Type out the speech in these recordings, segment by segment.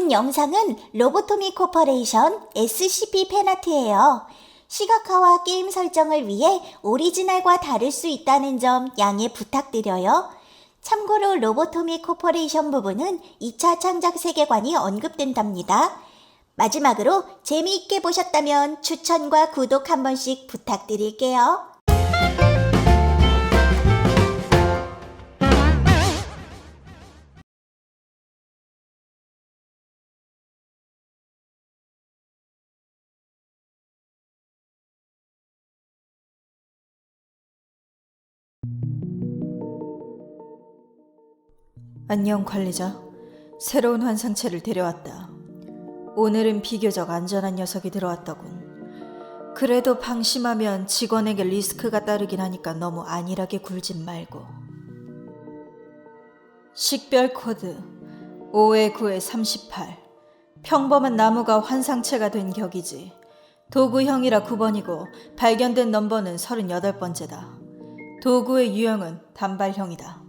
본 영상은 로보토미 코퍼레이션 SCP 팬아트예요. 시각화와 게임 설정을 위해 오리지널과 다를 수 있다는 점 양해 부탁드려요. 참고로 로보토미 코퍼레이션 부분은 2차 창작 세계관이 언급된답니다. 마지막으로 재미있게 보셨다면 추천과 구독 한 번씩 부탁드릴게요. 안녕 관리자. 새로운 환상체를 데려왔다. 오늘은 비교적 안전한 녀석이 들어왔더군. 그래도 방심하면 직원에게 리스크가 따르긴 하니까 너무 안일하게 굴진 말고. 식별 코드 5-9-38 평범한 나무가 환상체가 된 격이지. 도구형이라 9번이고 발견된 넘버는 38번째다. 도구의 유형은 단발형이다.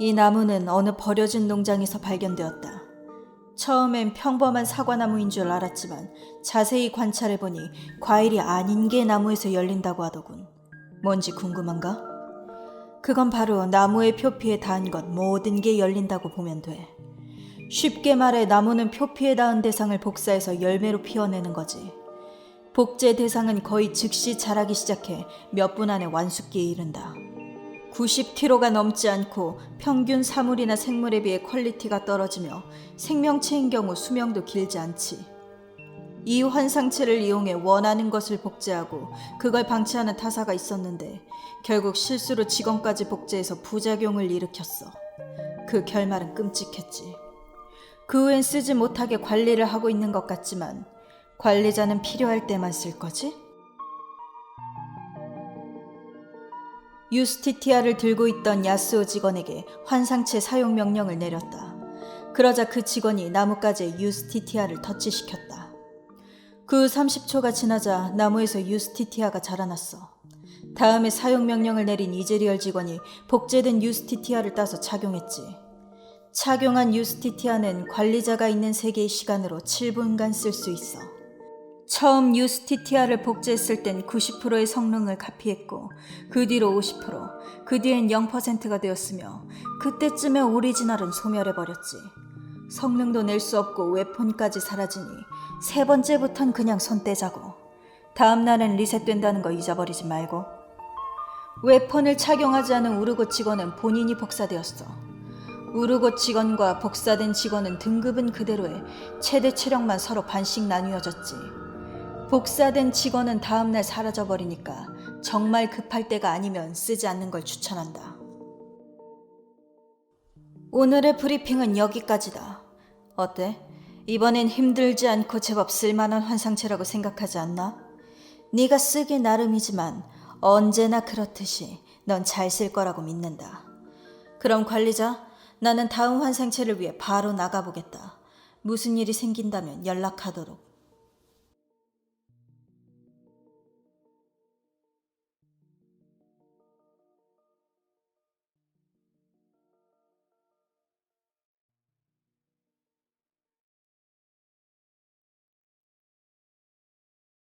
이 나무는 어느 버려진 농장에서 발견되었다. 처음엔 평범한 사과나무인 줄 알았지만 자세히 관찰해보니 과일이 아닌 게 나무에서 열린다고 하더군. 뭔지 궁금한가? 그건 바로 나무의 표피에 닿은 것 모든 게 열린다고 보면 돼. 쉽게 말해 나무는 표피에 닿은 대상을 복사해서 열매로 피워내는 거지. 복제 대상은 거의 즉시 자라기 시작해 몇 분 안에 완숙기에 이른다. 90kg가 넘지 않고 평균 사물이나 생물에 비해 퀄리티가 떨어지며 생명체인 경우 수명도 길지 않지. 이 환상체를 이용해 원하는 것을 복제하고 그걸 방치하는 타사가 있었는데 결국 실수로 직원까지 복제해서 부작용을 일으켰어. 그 결말은 끔찍했지. 그 후엔 쓰지 못하게 관리를 하고 있는 것 같지만 관리자는 필요할 때만 쓸 거지? 유스티티아를 들고 있던 야스오 직원에게 환상체 사용 명령을 내렸다. 그러자 그 직원이 나뭇가지에 유스티티아를 터치시켰다. 그 30초가 지나자 나무에서 유스티티아가 자라났어. 다음에 사용 명령을 내린 이즈리얼 직원이 복제된 유스티티아를 따서 착용했지. 착용한 유스티티아는 관리자가 있는 세계의 시간으로 7분간 쓸 수 있어. 처음 유스티티아를 복제했을 땐 90%의 성능을 카피했고 그 뒤로 50%, 그 뒤엔 0%가 되었으며 그때쯤에 오리지널은 소멸해버렸지. 성능도 낼 수 없고 웨폰까지 사라지니 세 번째부턴 그냥 손 떼자고. 다음 날엔 리셋된다는 거 잊어버리지 말고. 웨폰을 착용하지 않은 우르고 직원은 본인이 복사되었어. 우르고 직원과 복사된 직원은 등급은 그대로에 최대 체력만 서로 반씩 나뉘어졌지. 복사된 직원은 다음날 사라져버리니까 정말 급할 때가 아니면 쓰지 않는 걸 추천한다. 오늘의 브리핑은 여기까지다. 어때? 이번엔 힘들지 않고 제법 쓸만한 환상체라고 생각하지 않나? 네가 쓰기 나름이지만 언제나 그렇듯이 넌 잘 쓸 거라고 믿는다. 그럼 관리자, 나는 다음 환상체를 위해 바로 나가보겠다. 무슨 일이 생긴다면 연락하도록.